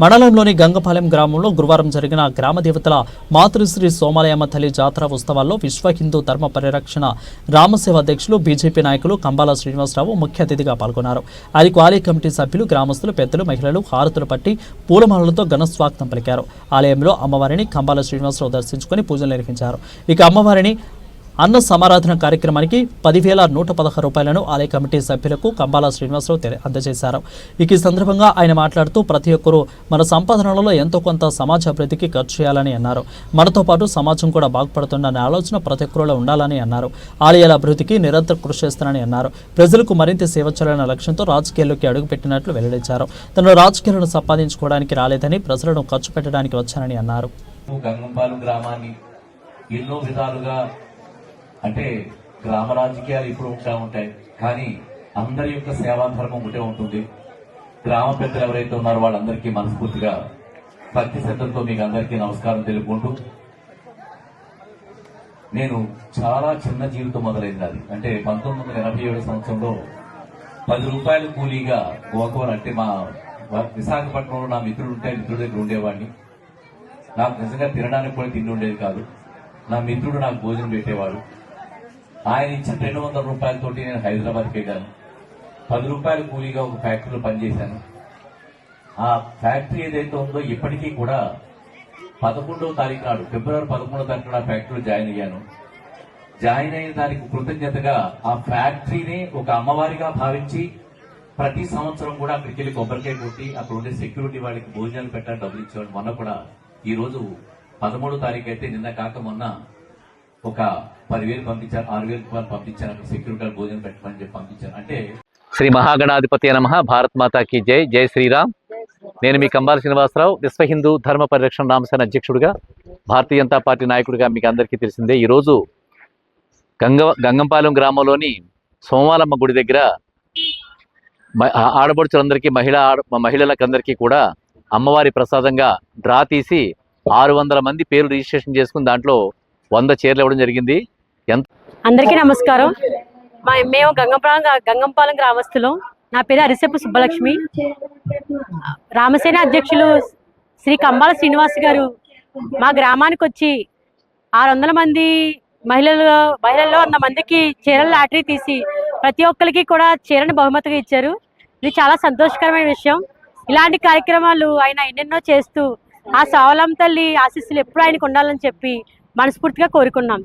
మండలంలోని గంగపాలెం గ్రామంలో గురువారం జరిగిన గ్రామ దేవతల మాతృశ్రీ సోమాలయమ్మ తల్లి జాతర ఉత్సవాల్లో విశ్వ హిందూ ధర్మ పరిరక్షణ రామసేవ అధ్యక్షులు బీజేపీ నాయకులు కంబాల శ్రీనివాసరావు ముఖ్య అతిథిగా పాల్గొన్నారు. ఆయనకు ఆలయ కమిటీ సభ్యులు గ్రామస్తులు పెద్దలు మహిళలు హారతులు పట్టి పూలమాలలతో ఘన స్వాగతం పలికారు. ఆలయంలో అమ్మవారిని కంబాల శ్రీనివాసరావు దర్శించుకుని పూజలు నిర్వహించారు. ఇక అమ్మవారిని అన్న సమారాధన కార్యక్రమానికి పదివేల నూట పదహారు రూపాయలను ఆలయ కమిటీ సభ్యులకు కంబాల శ్రీనివాసరావు తెలి- అందజేశారు. ఇక ఈ సందర్భంగా ఆయన మాట్లాడుతూ ప్రతి ఒక్కరూ మన సంపాదనలలో ఎంతో కొంత సమాజ అభివృద్ధికి ఖర్చు చేయాలని అన్నారు. మనతో పాటు సమాజం కూడా బాగుపడుతుందనే ఆలోచన ప్రతి ఒక్కరిలో ఉండాలని అన్నారు. ఆలయాల అభివృద్ధికి నిరంతరం కృషి చేస్తానని అన్నారు. ప్రజలకు మరింత సేవ చేయాలనే లక్ష్యంతో రాజకీయాల్లోకి అడుగుపెట్టినట్లు వెల్లడించారు. తను రాజకీయాలను సంపాదించుకోవడానికి రాలేదని ప్రజలను ఖర్చు పెట్టడానికి వచ్చానని అన్నారు. గంగంపాలెం గ్రామాన్ని ఎన్నో విధాలుగా అంటే గ్రామ రాజకీయాలు ఇప్పుడు ఉంటా ఉంటాయి. కానీ అందరి యొక్క సేవాధర్మం ఒకటే ఉంటుంది. గ్రామ పెద్దలు ఎవరైతే ఉన్నారో వాళ్ళందరికీ మనస్ఫూర్తిగా భక్తి శ్రద్ధలతో మీకు అందరికీ నమస్కారం తెలుపుకుంటూ నేను చాలా చిన్న జీవితం మొదలైంది అది. అంటే పంతొమ్మిది వందల ఎనభై ఏడు సంవత్సరంలో పది రూపాయల కూలీగా గోకవర్ అంటే మా విశాఖపట్నంలో నా మిత్రుడు ఉంటే మిత్రుడి దగ్గర ఉండేవాడిని. నాకు నిజంగా తినడానికి కూడా తిండి ఉండేది కాదు. నా మిత్రుడు నాకు భోజనం పెట్టేవాడు. ఆయన ఇచ్చిన రెండు వందల రూపాయలతోటి నేను హైదరాబాద్కి వెళ్ళాను. పది రూపాయల కూలీగా ఒక ఫ్యాక్టరీలో పనిచేశాను. ఆ ఫ్యాక్టరీ ఏదైతే ఉందో ఇప్పటికీ కూడా పదకొండవ తారీఖు నాడు ఫిబ్రవరి పదకొండవ తారీఖు నాడు ఫ్యాక్టరీలో జాయిన్ అయ్యాను. జాయిన్ అయిన దానికి కృతజ్ఞతగా ఆ ఫ్యాక్టరీని ఒక అమ్మవారిగా భావించి ప్రతి సంవత్సరం కూడా అక్కడికి వెళ్ళి కొబ్బరికాయ కొట్టి అక్కడ ఉండే సెక్యూరిటీ వాళ్ళకి భోజనాలు పెట్టాలి డబ్బులు ఇచ్చేవాడు మొన్న కూడా ఈ రోజు పదమూడో తారీఖు అయితే నిన్న కాక మొన్న ఒక పదివేలు పంపించారు ఆరు వేలు పంపించారు అక్కడ సెక్యూరిటీ భోజనం పెట్టమని చెప్పి పంపించారు. అంటే శ్రీ మహాగణాధిపతి నమ భారత్ మాతాకి జై జై శ్రీరామ్. నేను మీ కంబాల శ్రీనివాసరావు విశ్వ హిందూ ధర్మ పరిరక్షణ రామసేన అధ్యక్షుడిగా భారతీయ జనతా పార్టీ నాయకుడిగా మీకు అందరికీ తెలిసిందే. ఈరోజు గంగ గంగంపాలెం గ్రామంలోని సోమాలమ్మ గుడి దగ్గర ఆడబడుచులందరికీ మహిళా మహిళలకందరికీ మహిళ ఆడ- అందరికీ కూడా అమ్మవారి ప్రసాదంగా డ్రా తీసి ఆరు వందల మంది పేరు రిజిస్ట్రేషన్ చేసుకుని దాంట్లో వంద చీరలు ఇవ్వడం జరిగింది. అందరికీ నమస్కారం. మా మేము గంగంపాలెం గంగంపాలెం గ్రామస్తులం నా పేరు అరిసెప్పు సుబ్బలక్ష్మి. రామసేన అధ్యక్షులు శ్రీ కంబాల శ్రీనివాస్ గారు మా గ్రామానికి వచ్చి ఆరు వందల మంది మహిళలు మహిళల్లో వంద మందికి చీరల లాటరీ తీసి ప్రతి ఒక్కరికి కూడా చీరను బహుమతిగా ఇచ్చారు. ఇది చాలా సంతోషకరమైన విషయం. ఇలాంటి కార్యక్రమాలు ఆయన ఎన్నెన్నో చేస్తూ ఆ సావలం తల్లి ఆశీస్సులు ఎప్పుడు ఆయనకు ఉండాలని చెప్పి మనస్ఫూర్తిగా కోరుకున్నాం.